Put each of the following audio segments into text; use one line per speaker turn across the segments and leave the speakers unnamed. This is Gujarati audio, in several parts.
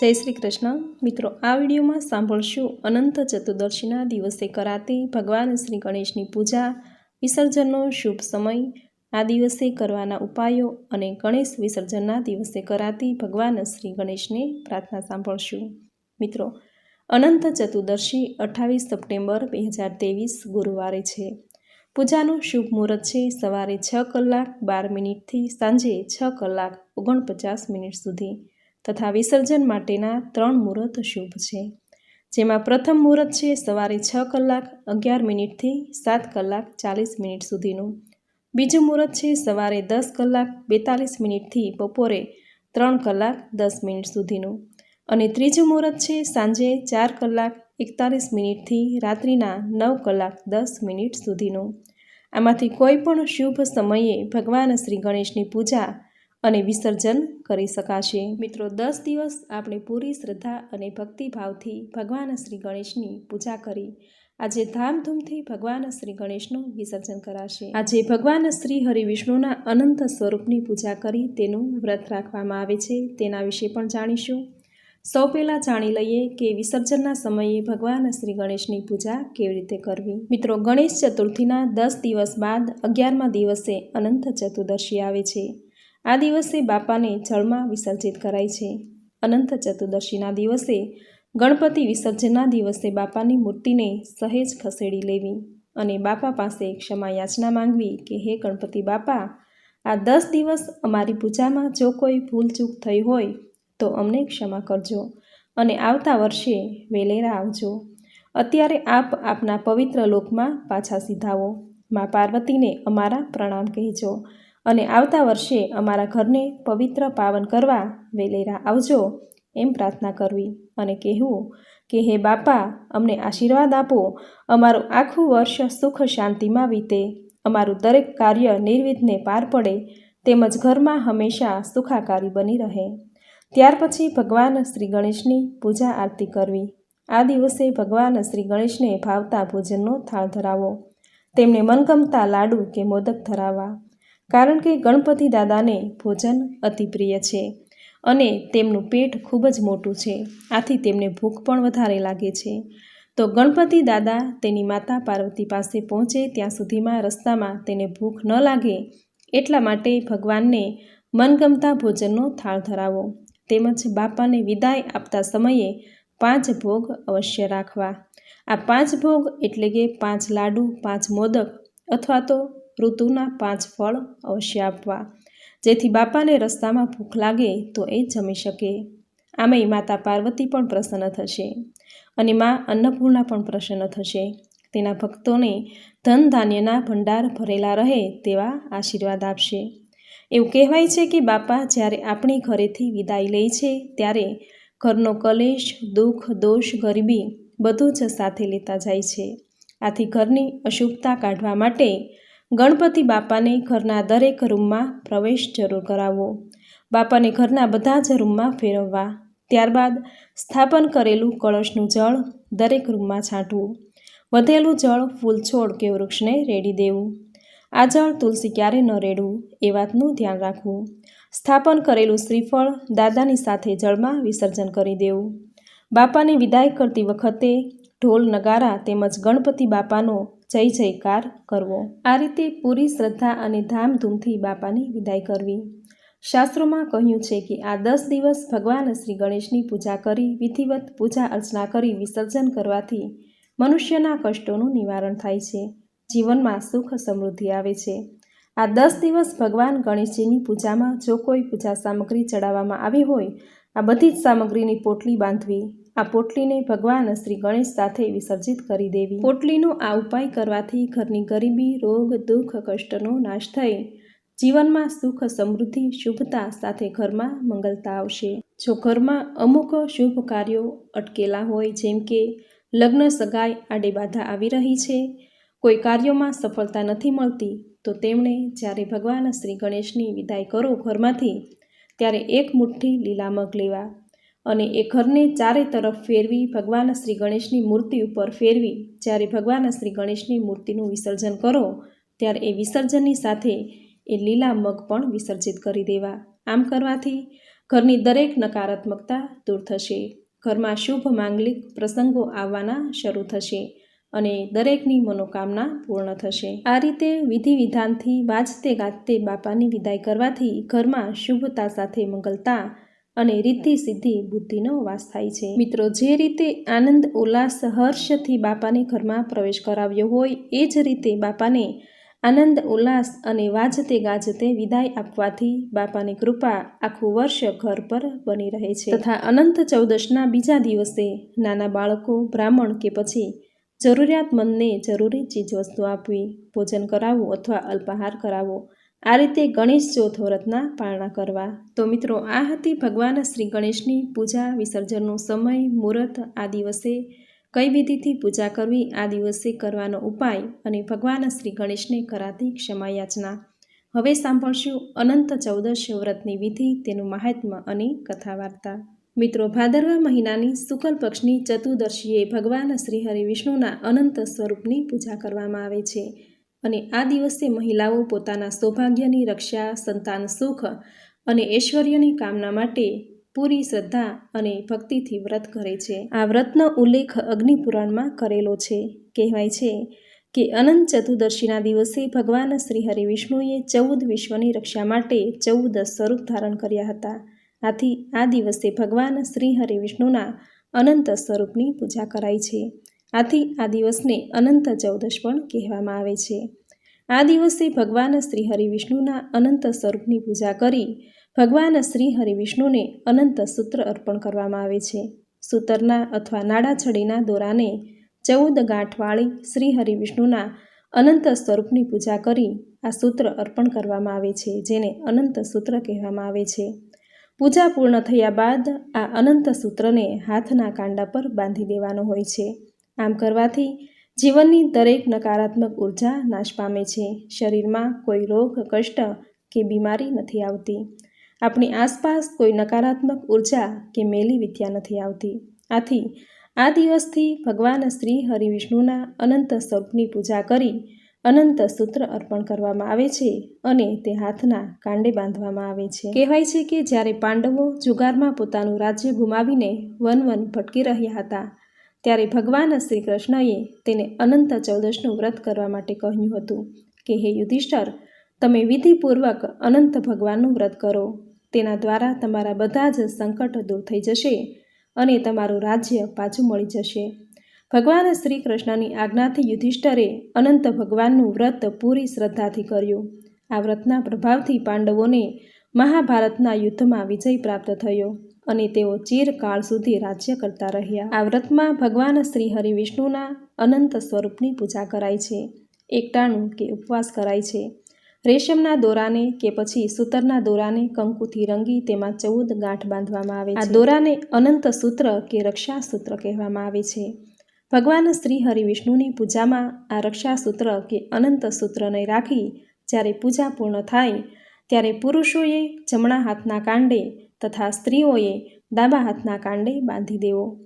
જય શ્રી કૃષ્ણ. મિત્રો, આ વિડીયોમાં સાંભળશું અનંત ચતુર્દશીના દિવસે કરાતી ભગવાન શ્રી ગણેશની પૂજા, વિસર્જનનો શુભ સમય, આ દિવસે કરવાના ઉપાયો અને ગણેશ વિસર્જનના દિવસે કરાતી ભગવાન શ્રી ગણેશને પ્રાર્થના સાંભળશું. મિત્રો, અનંત ચતુર્દશી અઠ્ઠાવીસ સપ્ટેમ્બર બે હજાર ત્રેવીસ ગુરુવારે છે. પૂજાનું શુભ મુહૂર્ત છે સવારે છ કલાક બાર મિનિટથી સાંજે છ કલાક ઓગણપચાસ મિનિટ સુધી. તથા વિસર્જન માટેના ત્રણ મુહૂર્ત શુભ છે. જેમાં પ્રથમ મુહૂર્ત છે સવારે છ કલાક, અગિયાર મિનિટથી સાત કલાક ચાલીસ મિનિટ સુધીનું. બીજું મુહૂર્ત છે સવારે દસ કલાક, બેતાલીસ મિનિટથી બપોરે ત્રણ કલાક, દસ મિનિટ સુધીનું. અને ત્રીજું મુહૂર્ત છે સાંજે ચાર કલાક, એકતાલીસ મિનિટથી રાત્રિના નવ કલાક, દસ મિનિટ સુધીનું. આમાંથી કોઈ પણ શુભ સમયે ભગવાન શ્રી ગણેશની પૂજા અને વિસર્જન કરી શકાશે. મિત્રો, દસ દિવસ આપણે પૂરી શ્રદ્ધા અને ભક્તિભાવથી ભગવાન શ્રી ગણેશની પૂજા કરી. આજે ધામધૂમથી ભગવાન શ્રી ગણેશનું વિસર્જન કરાશે. આજે ભગવાન શ્રી હરિવિષ્ણુના અનંત સ્વરૂપની પૂજા કરી તેનું વ્રત રાખવામાં આવે છે. તેના વિશે પણ જાણીશું. સૌ પહેલાં જાણી લઈએ કે વિસર્જનના સમયે ભગવાન શ્રી ગણેશની પૂજા કેવી રીતે કરવી. મિત્રો, ગણેશ ચતુર્થીના દસ દિવસ બાદ અગિયારમા દિવસે અનંત ચતુર્દશી આવે છે. આ દિવસે બાપાને જળમાં વિસર્જિત કરાય છે. અનંત ચતુર્દશીના દિવસે ગણપતિ વિસર્જનના દિવસે બાપાની મૂર્તિને સહેજ ખસેડી લેવી અને બાપા પાસે ક્ષમા યાચના માંગવી કે, હે ગણપતિ બાપા, આ દસ દિવસ અમારી પૂજામાં જો કોઈ ભૂલચૂક થઈ હોય, તો અમને ક્ષમા કરજો અને આવતા વર્ષે વેલેરા આવજો. અત્યારે આપ આપના પવિત્ર લોકમાં પાછા સીધાવો. મા પાર્વતીને અમારા પ્રણામ કહેજો. અને આવતા વર્ષે અમારા ઘરને પવિત્ર પાવન કરવા વેલેરા આવજો એમ પ્રાર્થના કરવી અને કહેવું કે હે બાપા, અમને આશીર્વાદ આપો. અમારું આખું વર્ષ સુખ શાંતિમાં વીતે. અમારું દરેક કાર્ય નિર્વિઘ્ને પાર પડે. તેમજ ઘરમાં હંમેશા સુખાકારી બની રહે. ત્યાર પછી ભગવાન શ્રી ગણેશની પૂજા આરતી કરવી. આ દિવસે ભગવાન શ્રી ગણેશને ભાવતા ભોજનનો થાળ ધરાવો. તેમને મનગમતા લાડુ કે મોદક ધરાવવા. કારણ કે ગણપતિ દાદાને ભોજન અતિ પ્રિય છે અને તેમનું પેટ ખૂબ જ મોટું છે. આથી તેમને ભૂખ પણ વધારે લાગે છે. તો ગણપતિ દાદા તેની માતા પાર્વતી પાસે પહોંચે ત્યાં સુધીમાં રસ્તામાં તેને ભૂખ ન લાગે એટલા માટે ભગવાનને મનગમતા ભોજનનો થાળ ધરાવો. તેમજ બાપાને વિદાય આપતા સમયે પાંચ ભોગ અવશ્ય રાખવા. આ પાંચ ભોગ એટલે કે પાંચ લાડુ, પાંચ મોદક અથવા તો ઋતુના પાંચ ફળ અવશ્ય આપવા. જેથી બાપાને રસ્તામાં ભૂખ લાગે તો એ જમી શકે. આમેય માતા પાર્વતી પણ પ્રસન્ન થશે અને મા અન્નપૂર્ણા પણ પ્રસન્ન થશે. તેના ભક્તોને ધન ધાન્યના ભંડાર ભરેલા રહે તેવા આશીર્વાદ આપશે. એવું કહેવાય છે કે બાપા જ્યારે આપણી ઘરેથી વિદાય લે છે ત્યારે ઘરનો કલેશ, દુઃખ, દોષ, ગરીબી બધું જ સાથે લેતા જાય છે. આથી ઘરની અશુભતા કાઢવા માટે ગણપતિ બાપાને ઘરના દરેક રૂમમાં પ્રવેશ જરૂર કરાવવો. બાપાને ઘરના બધા જ રૂમમાં ફેરવવા. ત્યારબાદ સ્થાપન કરેલું કળશનું જળ દરેક રૂમમાં છાંટવું. વધેલું જળ ફૂલ છોડ કે વૃક્ષને રેડી દેવું. આ જળ તુલસી ક્યારે ન રેડવું એ વાતનું ધ્યાન રાખવું. સ્થાપન કરેલું શ્રીફળ દાદાની સાથે જળમાં વિસર્જન કરી દેવું. બાપાને વિદાય કરતી વખતે ઢોલ, નગારા તેમજ ગણપતિ બાપાનો જય જયકાર કરવો. આ રીતે પૂરી શ્રદ્ધા અને ધામધૂમથી બાપાની વિદાય કરવી. શાસ્ત્રોમાં કહ્યું છે કે આ દસ દિવસ ભગવાન શ્રી ગણેશની પૂજા કરી, વિધિવત પૂજા અર્ચના કરી, વિસર્જન કરવાથી મનુષ્યના કષ્ટોનું નિવારણ થાય છે. જીવનમાં સુખ સમૃદ્ધિ આવે છે. આ દસ દિવસ ભગવાન ગણેશજીની પૂજામાં જો કોઈ પૂજા સામગ્રી ચડાવવામાં આવી હોય, આ બધી જ સામગ્રીની પોટલી બાંધવી. આ પોટલીને ભગવાન શ્રી ગણેશ સાથે વિસર્જિત કરી દેવી. પોટલીનો આ ઉપાય કરવાથી ઘરની ગરીબી, રોગ, દુઃખ, કષ્ટનો નાશ થઈ જીવનમાં સુખ, સમૃદ્ધિ, શુભતા સાથે ઘરમાં મંગલતા આવશે. જો ઘરમાં અમુક શુભ કાર્યો અટકેલા હોય, જેમ કે લગ્ન સગાઈ આડે બાધા આવી રહી છે, કોઈ કાર્યોમાં સફળતા નથી મળતી, તો તેમણે જ્યારે ભગવાન શ્રી ગણેશની વિદાય કરો ઘરમાંથી, ત્યારે એક મુઠ્ઠી લીલા મગ લેવા અને એ ઘરને ચારે તરફ ફેરવી ભગવાન શ્રી ગણેશની મૂર્તિ ઉપર ફેરવી. જ્યારે ભગવાન શ્રી ગણેશની મૂર્તિનું વિસર્જન કરો, ત્યારે એ વિસર્જનની સાથે એ લીલા મગ પણ વિસર્જિત કરી દેવા. આમ કરવાથી ઘરની દરેક નકારાત્મકતા દૂર થશે. ઘરમાં શુભ માંગલિક પ્રસંગો આવવાના શરૂ થશે અને દરેકની મનોકામના પૂર્ણ થશે. આ રીતે વિધિ વિધાનથી વાજતે ગાજતે બાપાની વિદાય કરવાથી ઘરમાં શુભતા સાથે મંગલતા અને રિદ્ધિ સિદ્ધિ બુદ્ધિનો વાસ થાય છે. મિત્રો, જે રીતે આનંદ, ઉલ્લાસ, હર્ષથી બાપાને ઘરમાં પ્રવેશ કરાવ્યો હોય, એ જ રીતે બાપાને આનંદ, ઉલ્લાસ અને વાજતે ગાજતે વિદાય આપવાથી બાપાની કૃપા આખું વર્ષ ઘર પર બની રહે છે. તથા અનંત ચૌદશના બીજા દિવસે નાના બાળકો, બ્રાહ્મણ કે પછી જરૂરિયાતમંદને જરૂરી ચીજવસ્તુ આપવી, ભોજન કરાવવું અથવા અલ્પાહાર કરાવવો આ રીતે ગણેશ ચોથ વ્રતના પાળના કરવા. તો મિત્રો, આ હતી ભગવાન શ્રી ગણેશની પૂજા, વિસર્જનનો સમય, મુહૂર્ત, આ દિવસે કઈ વિધિથી પૂજા કરવી, આ દિવસે કરવાનો ઉપાય અને ભગવાન શ્રી ગણેશને કરાતી ક્ષમાયાચના. હવે સાંભળશું અનંત ચૌદશ વ્રતની વિધિ, તેનું મહાત્મ્ય અને કથા વાર્તા મિત્રો, ભાદરવા મહિનાની શુકલ પક્ષની ચતુર્દશીએ ભગવાન શ્રી હરિ વિષ્ણુના અનંત સ્વરૂપની પૂજા કરવામાં આવે છે. અને આ દિવસે મહિલાઓ પોતાના સૌભાગ્યની રક્ષા, સંતાન, સુખ અને ઐશ્વર્યની કામના માટે પૂરી શ્રદ્ધા અને ભક્તિથી વ્રત કરે છે. આ વ્રતનો ઉલ્લેખ અગ્નિપુરાણમાં કરેલો છે. કહેવાય છે કે અનંત ચતુર્દશીના દિવસે ભગવાન શ્રી હરિ વિષ્ણુએ ચૌદ વિશ્વની રક્ષા માટે ચૌદ સ્વરૂપ ધારણ કર્યા હતા. આથી આ દિવસે ભગવાન શ્રી હરિ વિષ્ણુના અનંત સ્વરૂપની પૂજા કરાય છે. આથી આ દિવસને અનંત ચૌદશ પણ કહેવામાં આવે છે. આ દિવસે ભગવાન શ્રી હરિવિષ્ણુના અનંત સ્વરૂપની પૂજા કરી ભગવાન શ્રી હરિવિષ્ણુને અનંત સૂત્ર અર્પણ કરવામાં આવે છે. સૂતરના અથવા નાડા છડીના દોરાને ચૌદ ગાંઠવાળી શ્રી હરિવિષ્ણુના અનંત સ્વરૂપની પૂજા કરી આ સૂત્ર અર્પણ કરવામાં આવે છે, જેને અનંત સૂત્ર કહેવામાં આવે છે. પૂજા પૂર્ણ થયા બાદ આ અનંત સૂત્રને હાથના કાંડા પર બાંધી દેવાનો હોય છે. આમ કરવાથી જીવનની દરેક નકારાત્મક ઊર્જા નાશ પામે છે. શરીરમાં કોઈ રોગ, કષ્ટ કે બીમારી નથી આવતી. આપણી આસપાસ કોઈ નકારાત્મક ઊર્જા કે મેલી વિદ્યા નથી આવતી. આથી આ દિવસથી ભગવાન શ્રી હરિવિષ્ણુના અનંત સ્વરૂપની પૂજા કરી અનંત સૂત્ર અર્પણ કરવામાં આવે છે અને તે હાથના કાંડે બાંધવામાં આવે છે. કહેવાય છે કે જ્યારે પાંડવો જુગારમાં પોતાનું રાજ્ય ગુમાવીને વન વન ભટકી રહ્યા હતા ત્યારે ભગવાન શ્રી કૃષ્ણએ તેને અનંત ચૌદશનું વ્રત કરવા માટે કહ્યું હતું કે, હે યુધિષ્ઠર, તમે વિધિપૂર્વક અનંત ભગવાનનું વ્રત કરો. તેના દ્વારા તમારા બધા જ સંકટ દૂર થઈ જશે અને તમારું રાજ્ય પાછું મળી જશે. ભગવાન શ્રી કૃષ્ણની આજ્ઞાથી યુધિષ્ઠરે અનંત ભગવાનનું વ્રત પૂરી શ્રદ્ધાથી કર્યું. આ વ્રતના પ્રભાવથી પાંડવોને મહાભારતના યુદ્ધમાં વિજય પ્રાપ્ત થયો. અને તેઓ ચિરકાળ સુધી રાજ્ય કરતા રહ્યા. આ વ્રતમાં ભગવાન શ્રી હરિ વિષ્ણુના અનંત સ્વરૂપની પૂજા કરાય છે, એકટાણું કે ઉપવાસ કરાય છે. રેશમના દોરાને કે પછી સૂતરના દોરાને કંકુથી રંગી તેમાં ચૌદ ગાંઠ બાંધવામાં આવે આ દોરાને અનંત સૂત્ર કે રક્ષા સૂત્ર કહેવામાં આવે છે. ભગવાન શ્રી હરિ વિષ્ણુની પૂજામાં આ રક્ષા સૂત્ર કે અનંત સૂત્રને રાખી જ્યારે પૂજા પૂર્ણ થાય, ત્યારે પુરુષોએ જમણા હાથના કાંડે તથા સ્ત્રીઓએ ડાબા હાથના કાંડે બાંધી દેવો.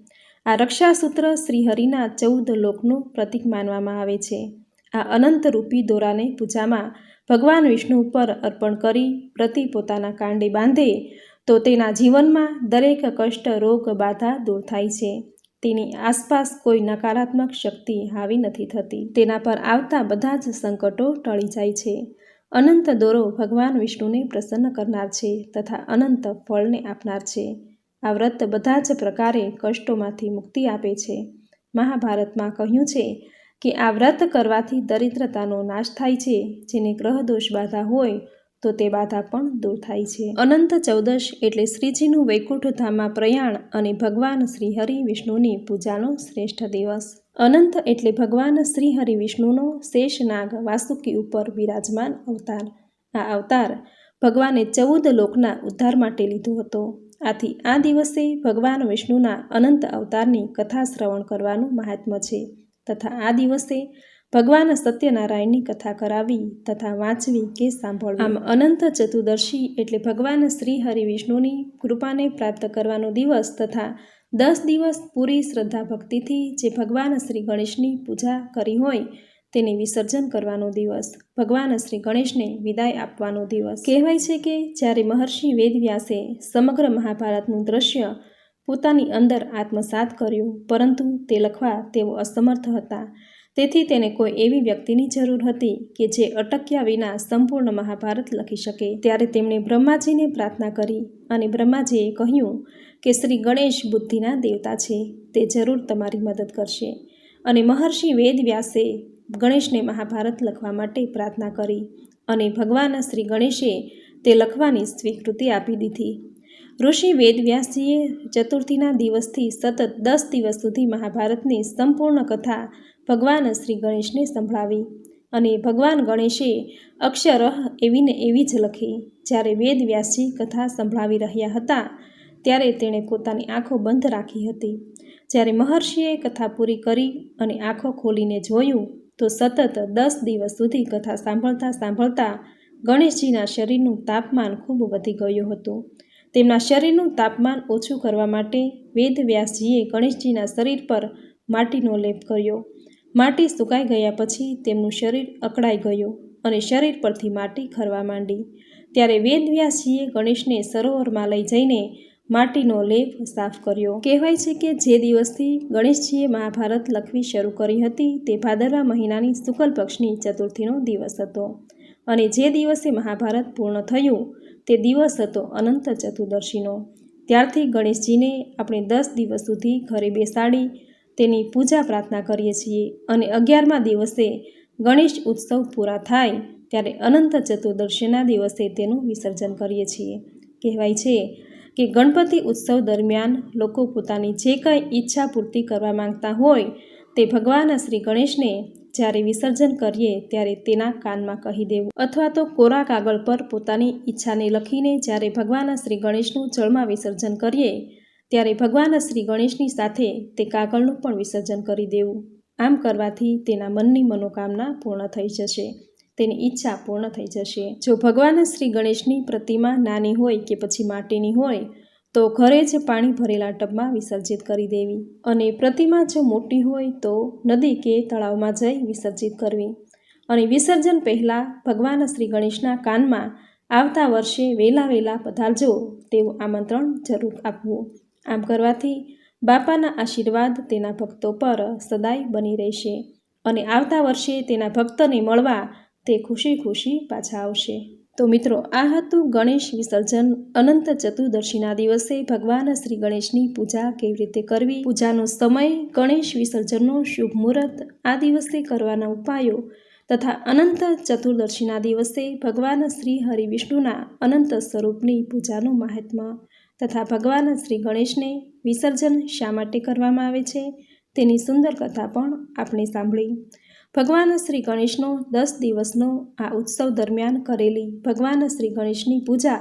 આ રક્ષાસૂત્ર શ્રીહરિના ચૌદ લોકનું પ્રતીક માનવામાં આવે છે. આ અનંત રૂપી દોરાને પૂજામાં ભગવાન વિષ્ણુ ઉપર અર્પણ કરી પ્રતિ પોતાના કાંડે બાંધે, તો તેના જીવનમાં દરેક કષ્ટ, રોગ, બાધા દૂર થાય છે. તેની આસપાસ કોઈ નકારાત્મક શક્તિ હાવી નથી થતી. તેના પર આવતા બધા જ સંકટો ટળી જાય છે. અનંત દોરો ભગવાન વિષ્ણુને પ્રસન્ન કરનાર છે તથા અનંત ફળને આપનાર છે. આ વ્રત બધા જ પ્રકારે કષ્ટોમાંથી મુક્તિ આપે છે. મહાભારતમાં કહ્યું છે કે આ વ્રત કરવાથી દરિદ્રતાનો નાશ થાય છે. જેને ગ્રહ દોષ બાધા હોય તો તે બાધા પણ દૂર થાય છે. અનંત ચૌદશ એટલે શ્રીજીનું વૈકુંઠધામમાં પ્રયાણ અને ભગવાન શ્રી હરિ વિષ્ણુની પૂજાનો શ્રેષ્ઠ દિવસ. અનંત એટલે ભગવાન શ્રી હરિ વિષ્ણુનો શેષનાગ વાસુકી ઉપર વિરાજમાન અવતાર. આ અવતાર ભગવાને ચૌદ લોકના ઉદ્ધાર માટે લીધો હતો. આથી આ દિવસે ભગવાન વિષ્ણુના અનંત અવતારની કથા શ્રવણ કરવાનું મહાત્મ્ય છે. તથા આ દિવસે ભગવાન સત્યનારાયણની કથા કરાવી તથા વાંચવી કે સાંભળવી. આમ અનંત ચતુર્દશી એટલે ભગવાન શ્રી હરિ વિષ્ણુની કૃપાને પ્રાપ્ત કરવાનો દિવસ તથા દસ દિવસ પૂરી શ્રદ્ધા ભક્તિથી જે ભગવાન શ્રી ગણેશની પૂજા કરી હોય તેને વિસર્જન કરવાનો દિવસ, ભગવાન શ્રી ગણેશને વિદાય આપવાનો દિવસ. કહેવાય છે કે જ્યારે મહર્ષિ વેદવ્યાસે સમગ્ર મહાભારતનું દ્રશ્ય પોતાની અંદર આત્મસાત કર્યું, પરંતુ તે લખવા તેઓ અસમર્થ હતા. તેથી તેને કોઈ એવી વ્યક્તિની જરૂર હતી કે જે અટક્યા વિના સંપૂર્ણ મહાભારત લખી શકે. ત્યારે તેમણે બ્રહ્માજીને પ્રાર્થના કરી અને બ્રહ્માજીએ કહ્યું કે શ્રી ગણેશ બુદ્ધિના દેવતા છે, તે જરૂર તમારી મદદ કરશે. અને મહર્ષિ વેદવ્યાસે ગણેશને મહાભારત લખવા માટે પ્રાર્થના કરી અને ભગવાન શ્રી ગણેશે તે લખવાની સ્વીકૃતિ આપી દીધી. ઋષિ વેદવ્યાસજીએ ચતુર્થીના દિવસથી સતત દસ દિવસ સુધી મહાભારતની સંપૂર્ણ કથા ભગવાન શ્રી ગણેશને સંભળાવી અને ભગવાન ગણેશે અક્ષરહ એવીને એવી જ લખી. જ્યારે વેદવ્યાસજી કથા સંભળાવી રહ્યા હતા, ત્યારે તેણે પોતાની આંખો બંધ રાખી હતી. જ્યારે મહર્ષિએ કથા પૂરી કરી અને આંખો ખોલીને જોયું, તો સતત દસ દિવસ સુધી કથા સાંભળતા સાંભળતા ગણેશજીના શરીરનું તાપમાન ખૂબ વધી ગયું હતું. તેમના શરીરનું તાપમાન ઓછું કરવા માટે વેદવ્યાસજીએ ગણેશજીના શરીર પર માટીનો લેપ કર્યો. માટી સુકાઈ ગયા પછી તેમનું શરીર અકળાઈ ગયું અને શરીર પરથી માટી ખરવા માંડી. ત્યારે વેદવ્યાસજીએ ગણેશને સરોવરમાં લઈ જઈને માટીનો લેપ સાફ કર્યો. કહેવાય છે કે જે દિવસથી ગણેશજીએ મહાભારત લખવી શરૂ કરી હતી તે ભાદરવા મહિનાની શુક્લ પક્ષની ચતુર્થીનો દિવસ હતો અને જે દિવસે મહાભારત પૂર્ણ થયું તે દિવસ હતો અનંત ચતુર્દશીનો. ત્યારથી ગણેશજીને આપણે દસ દિવસ સુધી ઘરે બેસાડી તેની પૂજા પ્રાર્થના કરીએ છીએ અને અગિયારમા દિવસે ગણેશ ઉત્સવ પૂરા થાય ત્યારે અનંત ચતુર્દશીના દિવસે તેનું વિસર્જન કરીએ છીએ. કહેવાય છે કે ગણપતિ ઉત્સવ દરમિયાન લોકો પોતાની જે કંઈ ઈચ્છા પૂર્તિ કરવા માંગતા હોય તે ભગવાન શ્રી ગણેશને જ્યારે વિસર્જન કરીએ ત્યારે તેના કાનમાં કહી દેવું અથવા તો કોરા કાગળ પર પોતાની ઈચ્છાને લખીને જ્યારે ભગવાન શ્રી ગણેશનું જળમાં વિસર્જન કરીએ ત્યારે ભગવાન શ્રી ગણેશની સાથે તે કાગળનું પણ વિસર્જન કરી દેવું. આમ કરવાથી તેના મનની મનોકામના પૂર્ણ થઈ જશે, તેની ઈચ્છા પૂર્ણ થઈ જશે. જો ભગવાન શ્રી ગણેશની પ્રતિમા નાની હોય કે પછી માટીની હોય, તો ઘરે જ પાણી ભરેલા ટબમાં વિસર્જિત કરી દેવી. અને પ્રતિમા જો મોટી હોય, તો નદી કે તળાવમાં જઈ વિસર્જિત કરવી. અને વિસર્જન પહેલાં ભગવાન શ્રી ગણેશના કાનમાં આવતા વર્ષે વહેલા વહેલા પધારજો તેવું આમંત્રણ જરૂર આપવું. આમ કરવાથી બાપાના આશીર્વાદ તેના ભક્તો પર સદાય બની રહેશે અને આવતા વર્ષે તેના ભક્તને મળવા તે ખુશી ખુશી પાછા આવશે. તો મિત્રો, આ હતું ગણેશ વિસર્જન અનંત ચતુર્દશીના દિવસે ભગવાન શ્રી ગણેશની પૂજા કેવી રીતે કરવી? પૂજાનો સમય ગણેશ વિસર્જનનો શુભ મુહૂર્ત, આ દિવસે કરવાના ઉપાયો તથા અનંત ચતુર્દશીના દિવસે ભગવાન શ્રી હરિવિષ્ણુના અનંત સ્વરૂપની પૂજાનું મહાત્મ્ય તથા ભગવાન શ્રી ગણેશને વિસર્જન શા માટે કરવામાં આવે છે તેની સુંદર કથા પણ આપણે સાંભળી. ભગવાન શ્રી ગણેશનો દસ દિવસનો આ ઉત્સવ દરમિયાન કરેલી ભગવાન શ્રી ગણેશની પૂજા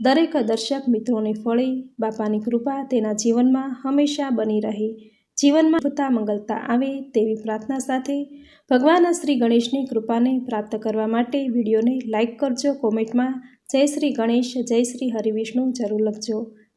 દરેક દર્શક મિત્રોને ફળે, બાપાની કૃપા તેના જીવનમાં હંમેશા બની રહે, જીવનમાં ભૂતા મંગલતા આવે તેવી પ્રાર્થના સાથે ભગવાન શ્રી ગણેશની કૃપાને પ્રાપ્ત કરવા માટે વિડીયોને લાઇક કરજો, કોમેન્ટમાં જય શ્રી ગણેશ, જય શ્રી હરિવિષ્ણુ જરૂર લખજો.